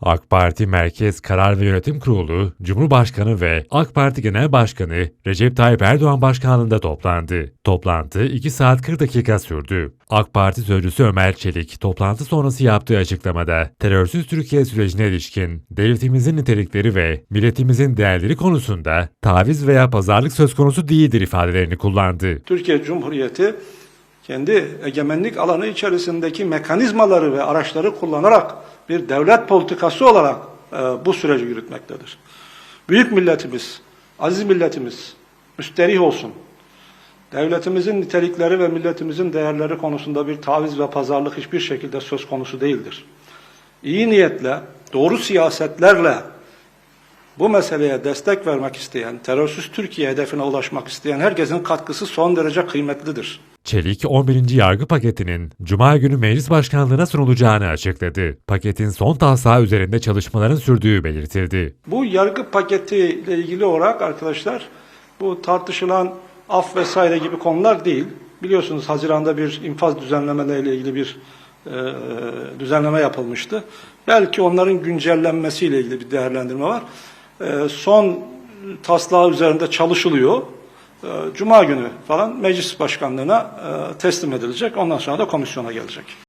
AK Parti Merkez Karar ve Yönetim Kurulu, Cumhurbaşkanı ve AK Parti Genel Başkanı Recep Tayyip Erdoğan başkanlığında toplandı. Toplantı 2 saat 40 dakika sürdü. AK Parti sözcüsü Ömer Çelik, toplantı sonrası yaptığı açıklamada, terörsüz Türkiye sürecine ilişkin devletimizin nitelikleri ve milletimizin değerleri konusunda taviz veya pazarlık söz konusu değildir ifadelerini kullandı. Türkiye Cumhuriyeti kendi egemenlik alanı içerisindeki mekanizmaları ve araçları kullanarak bir devlet politikası olarak e, bu süreci yürütmektedir. Büyük milletimiz, aziz milletimiz müsterih olsun. Devletimizin nitelikleri ve milletimizin değerleri konusunda bir taviz ve pazarlık hiçbir şekilde söz konusu değildir. İyi niyetle, doğru siyasetlerle bu meseleye destek vermek isteyen, terörsüz Türkiye hedefine ulaşmak isteyen herkesin katkısı son derece kıymetlidir. Çelik, 11. yargı paketinin Cuma günü meclis başkanlığına sunulacağını açıkladı. Paketin son taslağı üzerinde çalışmaların sürdüğü belirtildi. Bu yargı paketi ile ilgili olarak arkadaşlar bu tartışılan af vesaire gibi konular değil. Biliyorsunuz Haziran'da bir infaz düzenlemeleriyle ilgili bir e, düzenleme yapılmıştı. Belki onların güncellenmesiyle ilgili bir değerlendirme var. E, son taslağı üzerinde çalışılıyor. E, Cuma günü falan meclis başkanlığına e, teslim edilecek. Ondan sonra da komisyona gelecek.